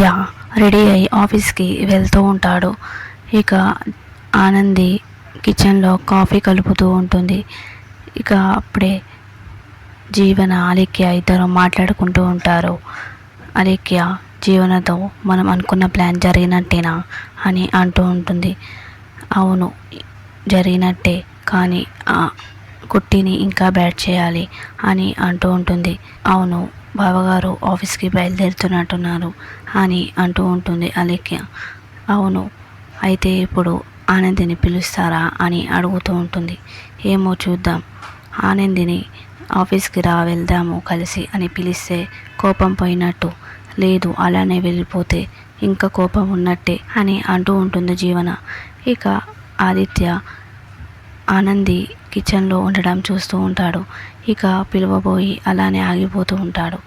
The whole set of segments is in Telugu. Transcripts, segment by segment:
ఆదిత్య రెడీ అయి ఆఫీస్కి వెళ్తూ ఉంటాడు. ఇక ఆనంది కిచెన్లో కాఫీ కలుపుతూ ఉంటుంది. ఇక అప్పుడే జీవన అలిక్య ఇద్దరు మాట్లాడుకుంటూ ఉంటారు. అలేఖ్య జీవనతో మనం అనుకున్న ప్లాన్ జరిగినట్టేనా అని అంటూ ఉంటుంది. అవును జరిగినట్టే కానీ ఆ కుట్టిని ఇంకా బ్యాట్ చేయాలి అని అంటూ ఉంటుంది. అవును బావగారు ఆఫీస్కి బయలుదేరుతున్నట్టున్నారు అని అంటూ ఉంటుంది అలేఖ్య. అవును అయితే ఇప్పుడు ఆనందిని పిలుస్తారా అని అడుగుతూ ఉంటుంది. ఏమో చూద్దాం. ఆనందిని ఆఫీస్కి రా వెళ్దాము కలిసి అని పిలిస్తే కోపం పోయినట్టు. లేదు అలానే వెళ్ళిపోతే ఇంకా కోపం ఉన్నట్టే అని అంటూ ఉంటుంది జీవన. ఇక ఆదిత్య ఆనంది కిచెన్లో ఉండడం చూస్తూ ఉంటాడు. ఇక పిలువబోయి అలానే ఆగిపోతూ ఉంటాడు.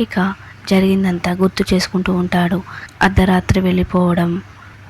ఇక జరిగిందంతా గుర్తు చేసుకుంటూ ఉంటాడు. అర్ధరాత్రి వెళ్ళిపోవడం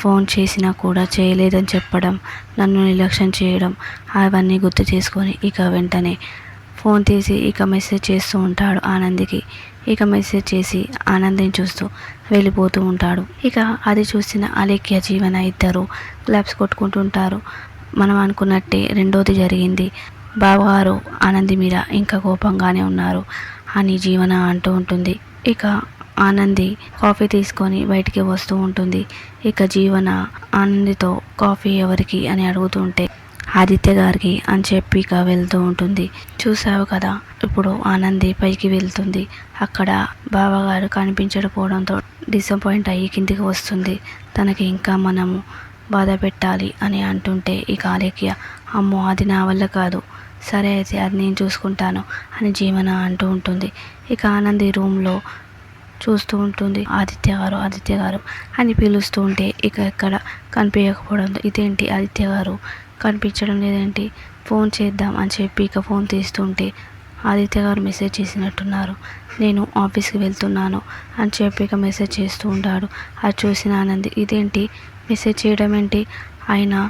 ఫోన్ చేసినా కూడా చేయలేదని చెప్పడం నన్ను నిర్లక్ష్యం చేయడం అవన్నీ గుర్తు చేసుకొని ఇక వెంటనే ఫోన్ తీసి ఇక మెసేజ్ చేస్తూ ఉంటాడు ఆనందికి. ఇక మెసేజ్ చేసి ఆనందిని చూస్తూ వెళ్ళిపోతూ ఉంటాడు. ఇక అది చూసిన అలేఖ్య జీవన ఇద్దరు క్లాప్స్ కొట్టుకుంటుంటారు మనం అనుకున్నట్టే రెండోది జరిగింది. బావగారు ఆనంది మీద ఇంకా కోపంగానే ఉన్నారు. అని జీవన అంటూ ఉంటుంది. ఇక ఆనంది కాఫీ తీసుకొని బయటికి వస్తూ ఉంటుంది. ఇక జీవన ఆనందితో కాఫీ ఎవరికి అని అడుగుతూ ఉంటే ఆదిత్య గారికి అని చెప్పి ఇక వెళ్తూ ఉంటుంది. చూసావు కదా ఇప్పుడు ఆనంది పైకి వెళ్తుంది. అక్కడ బావగారు కనిపించకపోవడంతో డిసప్పాయింట్ అయ్యి కిందికి వస్తుంది. తనకి ఇంకా మనము బాధ పెట్టాలి అని అంటుంటే ఇక ఆలేఖ్య అమ్మో అది నా వల్ల కాదు. సరే అయితే అది నేను చూసుకుంటాను అని జీవన అంటూ ఉంటుంది. ఇక ఆనంది రూమ్లో చూస్తూ ఉంటుంది. ఆదిత్య గారు ఆదిత్య గారు అని పిలుస్తూ ఉంటే ఇక ఎక్కడ కనిపించకపోవడంతో ఇదేంటి ఆదిత్య గారు? కనిపించడం లేదేంటి? ఫోన్ చేద్దాం అని చెప్పి ఇక ఫోన్ తీస్తుంటే ఆదిత్య గారు మెసేజ్ చేసినట్టున్నారు. నేను ఆఫీస్కి వెళ్తున్నాను అని చెప్పి ఇక మెసేజ్ చేస్తూ ఉంటాడు. అది చూసిన ఆనంది ఇదేంటి? మెసేజ్ చేయడం ఏంటి? అయినా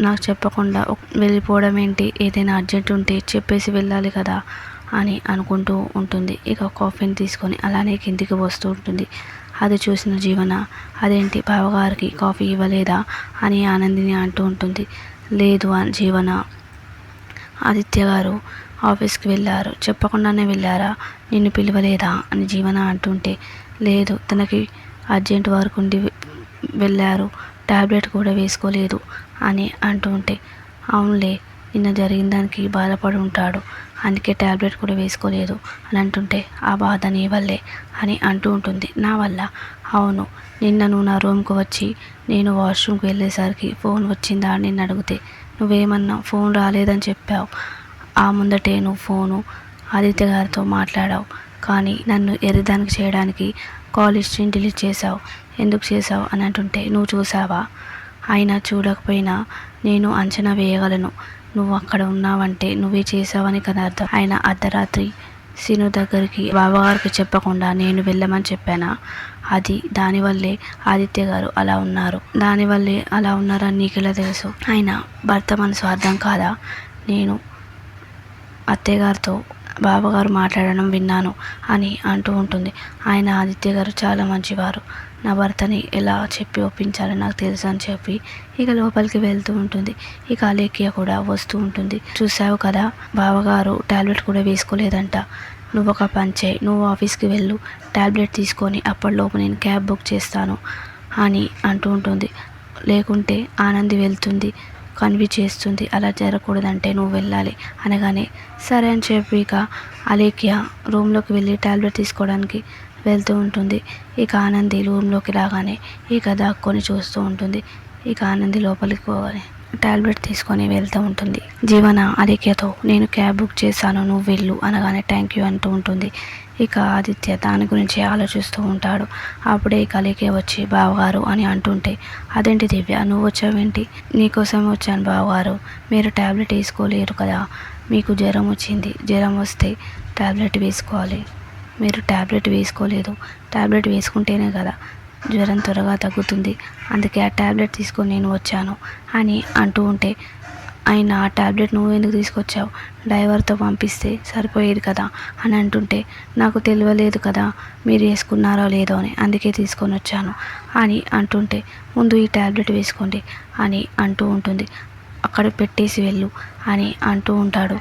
నాకు చెప్పకుండా వెళ్ళిపోవడం ఏంటి? ఏదైనా అర్జెంట్ ఉంటే చెప్పేసి వెళ్ళాలి కదా అని అనుకుంటూ ఉంటుంది. ఇక కాఫీని తీసుకొని అలానే కిందికి వస్తూ ఉంటుంది. అది చూసిన జీవన అదేంటి? బావగారికి కాఫీ ఇవ్వలేదా? అని ఆనందిని అంటూ ఉంటుంది. లేదు అని జీవన. ఆదిత్య గారు ఆఫీస్కి వెళ్ళారు. చెప్పకుండానే వెళ్ళారా? నిన్ను పిలవలేదా? అని జీవన అంటుంటే లేదు. తనకి అర్జెంట్ వర్క్ ఉండి వెళ్ళారు. ట్యాబ్లెట్ కూడా వేసుకోలేదు. అని అంటూ ఉంటే అవునులే నిన్న జరిగిన దానికి బాధపడి ఉంటాడు. అందుకే ట్యాబ్లెట్ కూడా వేసుకోలేదు. అని అంటుంటే ఆ బాధ నీ వల్లే అని అంటూ ఉంటుంది. నా వల్ల? అవును నిన్న నువ్వు నా రూమ్కి వచ్చి నేను వాష్రూమ్కి వెళ్ళేసరికి ఫోన్ వచ్చిందా అని నిన్ను అడిగితే నువ్వేమన్నా ఫోన్ రాలేదని చెప్పావు. ఆ ముందటే నువ్వు ఫోను ఆదిత్య గారితో మాట్లాడావు. కానీ నన్ను ఎరిదానికి చేయడానికి కాల్ హిస్టరీని డిలీట్ చేసావు ఎందుకు చేసావు అని అంటుంటే నువ్వు చూసావా అయినా చూడకపోయినా నేను అంచనా వేయగలను. నువ్వు అక్కడ ఉన్నావంటే నువ్వే చేసావని కదా అర్థం. ఆయన అర్ధరాత్రి సీను దగ్గరికి బావగారికి చెప్పకుండా నేను వెళ్ళమని చెప్పానా? అది దానివల్లే ఆదిత్య గారు అలా ఉన్నారు. దానివల్లే అలా ఉన్నారని నీకెలా తెలుసు? ఆయన భర్త మనసు అర్థం కాదా? నేను అత్తయ్యగారితో బావగారు మాట్లాడడం విన్నాను అని అంటూ ఉంటుంది. ఆయన ఆదిత్య గారు చాలా మంచివారు. నా భర్తని ఎలా చెప్పి ఒప్పించాలో నాకు తెలుసు అని చెప్పి ఇక లోపలికి వెళ్తూ ఉంటుంది. ఇక అలేఖ్య కూడా వస్తూ ఉంటుంది. చూసావు కదా బావగారు టాబ్లెట్ కూడా వేసుకోలేదంట. నువ్వు ఒక పని చేయి నువ్వు ఆఫీస్కి వెళ్ళు. టాబ్లెట్ తీసుకొని అప్పటిలోపు నేను క్యాబ్ బుక్ చేస్తాను అని అంటూ ఉంటుంది. లేకుంటే ఆనంది వెళ్తుంది కన్వి చేస్తుంది. అలా జరగకూడదంటే నువ్వు వెళ్ళాలి అనగానే సరే అని చెప్పి ఇక అలేఖ్య రూమ్లోకి వెళ్ళి టాబ్లెట్ తీసుకోవడానికి వెళ్తూ ఉంటుంది. ఇక ఆనంది రూమ్లోకి రాగానే ఇక దాక్కుని చూస్తూ ఉంటుంది. ఇక ఆనంది లోపలికి పోగానే టాబ్లెట్ తీసుకొని వెళ్తూ ఉంటుంది. జీవన ఆదిత్యతో నేను క్యాబ్ బుక్ చేశాను నువ్వు వెళ్ళు అనగానే థ్యాంక్ యూ అంటూ ఉంటుంది. ఇక ఆదిత్య దాని గురించి ఆలోచిస్తూ ఉంటాడు. అప్పుడే ఇక అలేఖ్య వచ్చి బావగారు అని అంటుంటే అదేంటి దివ్య నువ్వు వచ్చావేంటి? నీకోసం వచ్చాను బావగారు. మీరు టాబ్లెట్ వేసుకోలేరు కదా. మీకు జ్వరం వచ్చింది. జ్వరం వస్తే టాబ్లెట్ వేసుకోవాలి. మీరు ట్యాబ్లెట్ వేసుకోలేదు. ట్యాబ్లెట్ వేసుకుంటేనే కదా జ్వరం త్వరగా తగ్గుతుంది. అందుకే ఆ టాబ్లెట్ తీసుకొని నేను వచ్చాను అని అంటూ ఉంటే అయినా ఆ ట్యాబ్లెట్ నువ్వు ఎందుకు తీసుకొచ్చావు? డ్రైవర్తో పంపిస్తే సరిపోయేది కదా అని అంటుంటే నాకు తెలియలేదు కదా మీరు వేసుకున్నారో లేదో అని. అందుకే తీసుకొని వచ్చాను అని అంటుంటే ముందు ఈ ట్యాబ్లెట్ వేసుకోండి అని అంటూ ఉంటుంది. అక్కడ పెట్టేసి వెళ్ళు అని అంటూ ఉంటాడు.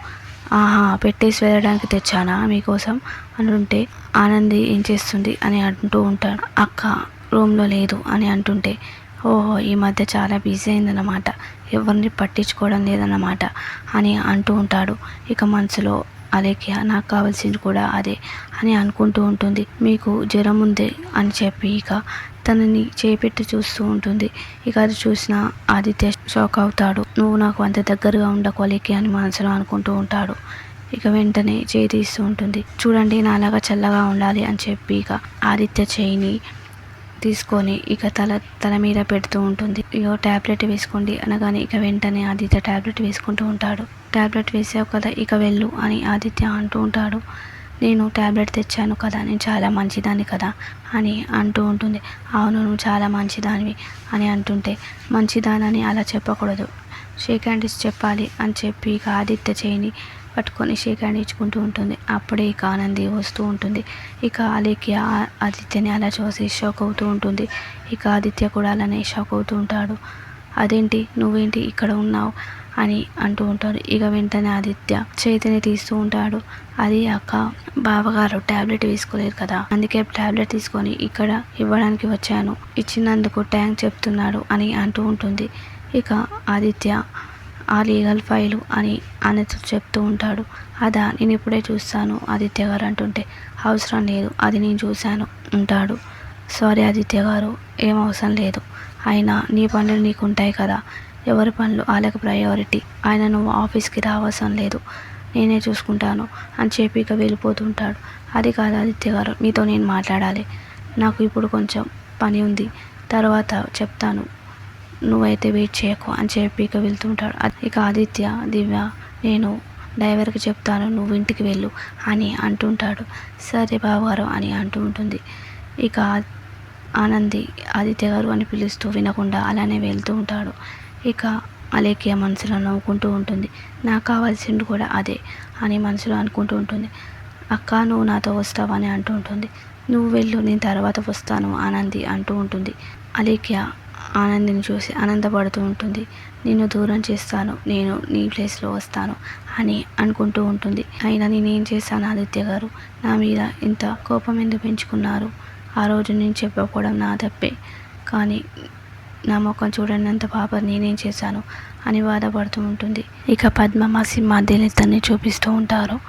ఆహా పెట్టేసి వెళ్ళడానికి తెచ్చానా మీకోసం? అంటుంటే ఆనంది ఏం చేస్తుంది అని అంటూ ఉంటాడు. అక్క రూమ్లో లేదు అని అంటుంటే ఓహో ఈ మధ్య చాలా బిజీ అయిందన్నమాట. ఎవరిని పట్టించుకోవడం లేదన్నమాట అని అంటూ ఉంటాడు. ఇక మనసులో అలేఖ్య నాకు కావాల్సింది కూడా అదే అని అనుకుంటూ ఉంటుంది. మీకు జ్వరం ఉంది అని చెప్పి ఇక తనని చేపెట్టి చూస్తూ ఉంటుంది. ఇక అది చూసిన ఆదిత్య షాక్ అవుతాడు. నువ్వు నాకు అంత దగ్గరగా ఉండకోలేకి అని మనసులో అనుకుంటూ ఉంటాడు. ఇక వెంటనే చేయి తీస్తూ ఉంటుంది. చూడండి నాలాగా చల్లగా ఉండాలి అని చెప్పి ఇక ఆదిత్య చేయిని తీసుకొని ఇక తల తల మీద పెడుతూ ఉంటుంది. ఇగో ట్యాబ్లెట్ వేసుకోండి అనగానే ఇక వెంటనే ఆదిత్య ట్యాబ్లెట్ వేసుకుంటూ ఉంటాడు. ట్యాబ్లెట్ వేసావు కదా ఇక వెళ్ళు అని ఆదిత్య అంటూ ఉంటాడు. నేను ట్యాబ్లెట్ తెచ్చాను కదా నేను చాలా మంచిదాన్ని కదా అని అంటూ ఉంటుంది. అవును నువ్వు చాలా మంచిదానివి అని అంటుంటే మంచిదానని అలా చెప్పకూడదు. షేక్ హ్యాండ్ ఇచ్చి చెప్పాలి అని చెప్పి ఇక ఆదిత్య చేయిని పట్టుకొని షేక్ హ్యాండ్ ఇచ్చుకుంటూ ఉంటుంది. అప్పుడే ఇక ఆనంది వస్తూ ఉంటుంది. ఇక అలీకి ఆదిత్యని అలా చూసి షాక్ అవుతూ ఉంటుంది. ఇక ఆదిత్య కూడా అలానే షాక్ అవుతూ ఉంటాడు. అదేంటి? నువ్వేంటి? ఇక్కడ ఉన్నావు? అని అంటూ ఉంటారు ఇక వెంటనే ఆదిత్య చేతిని తీస్తూ ఉంటాడు. అది అక్క బావగారు ట్యాబ్లెట్ తీసుకోలేదు కదా అందుకే ట్యాబ్లెట్ తీసుకొని ఇక్కడ ఇవ్వడానికి వచ్చాను. ఇచ్చినందుకు ట్యాంక్ చెప్తున్నాడు అని అంటూ ఉంటుంది. ఇక ఆదిత్య ఆ లీగల్ ఫైలు అని అనితో చెప్తూ ఉంటాడు. అదా నేను ఇప్పుడే చూస్తాను ఆదిత్య గారు అంటుంటే. అవసరం లేదు అది నేను చూశాను ఉంటాడు సారీ ఆదిత్య గారు ఏం అవసరం లేదు. అయినా నీ పనులు నీకు ఉంటాయి కదా ఎవరి పనులు వాళ్ళకి ప్రయారిటీ ఆయన నువ్వు ఆఫీస్కి రావాల్సిన లేదు. నేనే చూసుకుంటాను అని చెప్పి ఇక వెళ్ళిపోతుంటాడు. అది కాదు ఆదిత్య గారు మీతో నేను మాట్లాడాలి. నాకు ఇప్పుడు కొంచెం పని ఉంది. తర్వాత చెప్తాను. నువ్వైతే వెయిట్ చేయకు అని చెప్పి ఇక వెళ్తుంటాడు. ఇక ఆదిత్య దివ్య నేను డ్రైవర్కి చెప్తాను నువ్వు ఇంటికి వెళ్ళు అని అంటుంటాడు. సరే బావగారు అని అంటూ ఉంటుంది. ఇక ఆనంది ఆదిత్య గారు అని పిలుస్తూ వినకుండా అలానే వెళ్తూ ఉంటాడు. ఇక అలేఖ్య మనసులో నవ్వుకుంటూ ఉంటుంది. నాకు కావాల్సింది కూడా అదే అని మనసులో అనుకుంటూ ఉంటుంది. అక్క నువ్వు నాతో వస్తావని అంటూ ఉంటుంది. నువ్వు వెళ్ళు నేను తర్వాత వస్తాను ఆనంది అంటూ ఉంటుంది. అలేఖ్య ఆనందిని చూసి ఆనందపడుతూ ఉంటుంది. నిన్ను దూరం చేస్తాను నేను నీ ప్లేస్లో వస్తాను అని అనుకుంటూ ఉంటుంది. అయినా నేనేం చేస్తాను ఆదిత్య గారు? నా మీద ఇంత కోపం ఎందుకు పెంచుకున్నారు? ఆ రోజు నేను చెప్పకపోవడం నా తప్పే. కానీ నా ముఖం చూడండి అంత పాప నేనేం చేశాను? అని బాధపడుతూ ఉంటుంది. ఇక పద్మమ్మ సింహాద్రిని ఇద్దరిని చూపిస్తూ ఉంటారు.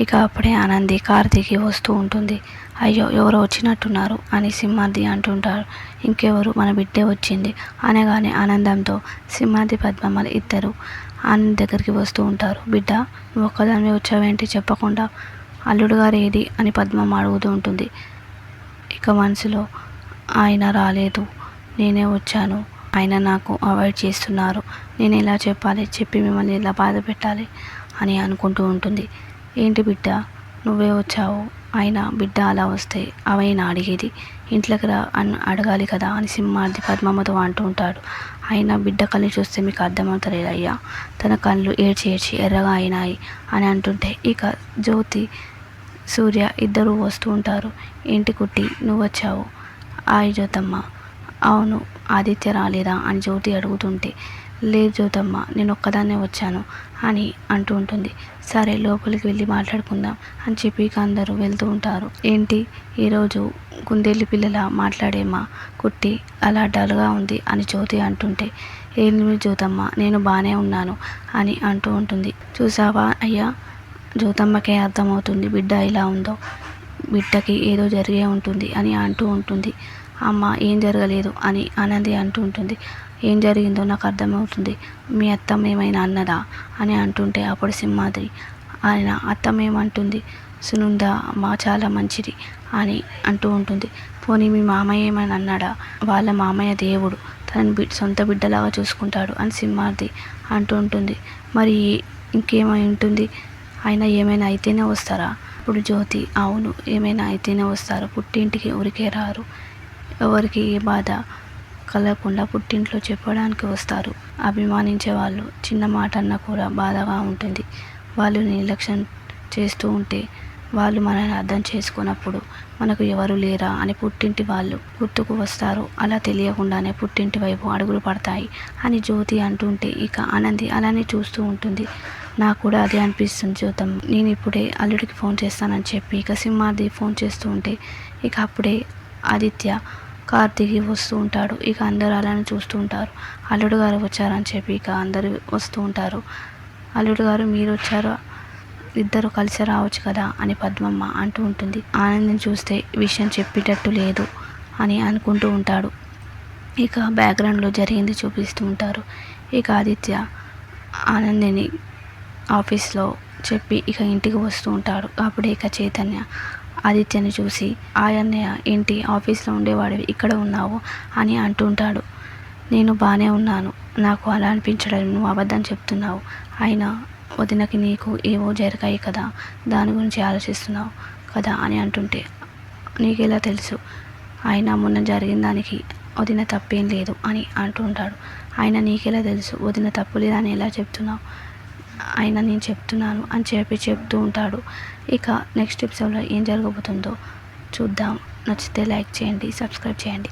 ఇక అప్పుడే ఆనంది కార్తీకి వస్తూ ఉంటుంది. అయ్యో ఎవరో వచ్చినట్టున్నారు అని సింహాద్రి అంటుంటారు. ఇంకెవరు? మన బిడ్డే వచ్చింది. అనగానే ఆనందంతో సింహాద్రి పద్మమ్మలు ఇద్దరు ఆనంద్ దగ్గరికి వస్తూ ఉంటారు. బిడ్డ నువ్వు ఒక్కదానివే వచ్చావేంటి? చెప్పకుండా. అల్లుడు గారు ఏది? అని పద్మమ్మ అడుగుతూ ఉంటుంది. ఇక మనసులో ఆయన రాలేదు. నేనే వచ్చాను. ఆయన నాకు అవాయిడ్ చేస్తున్నారు. నేను ఎలా చెప్పాలి? చెప్పి మిమ్మల్ని ఎలా బాధ పెట్టాలి? అని అనుకుంటూ ఉంటుంది. ఏంటి బిడ్డ? నువ్వే వచ్చావు. ఆయన బిడ్డ అలా వస్తే అవైనా అడిగేది. ఇంట్లోకి రా అని అడగాలి కదా అని సింహార్థి పద్మమ్మతో అంటూ ఉంటాడు. ఆయన బిడ్డ కళ్ళు చూస్తే మీకు అర్థమవుతలేదు అయ్యా తన కళ్ళు ఏడ్చి ఏడ్చి ఎర్రగా అయినాయి అని అంటుంటే ఇక జ్యోతి సూర్య ఇద్దరూ వస్తూ ఉంటారు. ఏంటి కుట్టి? నువ్వు వచ్చావు. ఆయి జ్యోతమ్మ. అవును ఆదిత్య రాలేదా అని జ్యోతి అడుగుతుంటే లేదు జ్యోతమ్మ నేను ఒక్కదాన్నే వచ్చాను అని అంటూ ఉంటుంది. సరే లోపలికి వెళ్ళి మాట్లాడుకుందాం అని చెప్పి అందరూ వెళ్తూ ఉంటారు. ఏంటి? ఈరోజు కుందేలు పిల్లల మాట్లాడేమా కుట్టి అలా డల్గా ఉంది అని జ్యోతి అంటుంటే ఏమి జ్యోతమ్మ నేను బాగానే ఉన్నాను అని అంటూ ఉంటుంది. చూసావా అయ్యా? జ్యోతమ్మకే అర్థమవుతుంది బిడ్డ ఇలా ఉందో బిడ్డకి ఏదో జరిగే ఉంటుంది అని అంటూ ఉంటుంది. అమ్మ ఏం జరగలేదు అని ఆనంది అంటూ ఉంటుంది. ఏం జరిగిందో నాకు అర్థమవుతుంది. మీ అత్తమ్మ ఏమైనా అన్నదా అని అంటుంటే అప్పుడు సింహాద్రి ఆయన అత్తమ్మ ఏమంటుంది? సునుంద అమ్మ చాలా మంచిది అని అంటూ ఉంటుంది. పోనీ మీ మామయ్య ఏమైనా అన్నాడా? వాళ్ళ మామయ్య దేవుడు తన బి సొంత బిడ్డలాగా చూసుకుంటాడు అని సింహాద్రి అంటూ ఉంటుంది. మరి ఇంకేమై ఉంటుంది? ఆయన ఏమైనా అయితేనే వస్తారా? ఇప్పుడు జ్యోతి అవును ఏమైనా అయితేనే వస్తారు. పుట్టింటికి ఊరికే రారు. ఎవరికి ఏ బాధ కలగకుండా పుట్టింట్లో చెప్పడానికి వస్తారు. అభిమానించే వాళ్ళు చిన్న మాట అన్నా కూడా బాధగా ఉంటుంది. వాళ్ళు నిర్లక్ష్యం చేస్తూ ఉంటే వాళ్ళు మనల్ని అర్థం చేసుకున్నప్పుడు మనకు ఎవరు లేరా అని పుట్టింటి వాళ్ళు గుర్తుకు వస్తారు. అలా తెలియకుండానే పుట్టింటి వైపు అడుగులు పడతాయి అని జ్యోతి అంటుంటే ఇక ఆనంది అలానే చూస్తూ ఉంటుంది. నాకు కూడా అదే అనిపిస్తుంది చూద్దాం నేను ఇప్పుడే అల్లుడికి ఫోన్ చేస్తానని చెప్పి ఇక సింహాద్రి ఫోన్ చేస్తూ ఉంటే ఇక అప్పుడే ఆదిత్య కార్ దిగి వస్తూ ఉంటాడు. ఇక అందరూ అలానే చూస్తూ ఉంటారు. అల్లుడు గారు వచ్చారని చెప్పి ఇక అందరూ వస్తూ ఉంటారు. అల్లుడు గారు మీరు వచ్చారు. ఇద్దరు కలిసి రావచ్చు కదా అని పద్మమ్మ అంటూ ఉంటుంది. ఆనందం చూస్తే విషయం చెప్పేటట్టు లేదు అని అనుకుంటూ ఉంటాడు. ఇక బ్యాక్గ్రౌండ్లో జరిగింది చూపిస్తూ ఉంటారు. ఇక ఆదిత్య ఆనందిని ఆఫీస్లో చెప్పి ఇక ఇంటికి వస్తూ ఉంటాడు. అప్పుడే ఇక చైతన్య ఆదిత్యని చూసి ఆయన్నయ్య ఏంటి ఆఫీస్లో ఉండేవాడివి ఇక్కడ ఉన్నావు? అని అంటుంటాడు నేను బాగానే ఉన్నాను. నాకు అలా అనిపించడం నువ్వు అబద్ధం చెప్తున్నావు. అయినా వదినకి నీకు ఏవో జరిగాయి కదా దాని గురించి ఆలోచిస్తున్నావు కదా అని అంటుంటే నీకెలా తెలుసు? అయినా మొన్న జరిగిన దానికి వదిన తప్పేం లేదు అని అంటుంటాడు ఆయన నీకెలా తెలుసు? వదిన తప్పు లేదని ఎలా చెప్తున్నావు? ఆయన నేను చెప్తున్నాను అని చెప్పి చెప్తూ ఉంటాడు. ఇక నెక్స్ట్ ఎపిసోడ్లో ఏం జరగబోతుందో చూద్దాం. నచ్చితే లైక్ చేయండి సబ్స్క్రైబ్ చేయండి.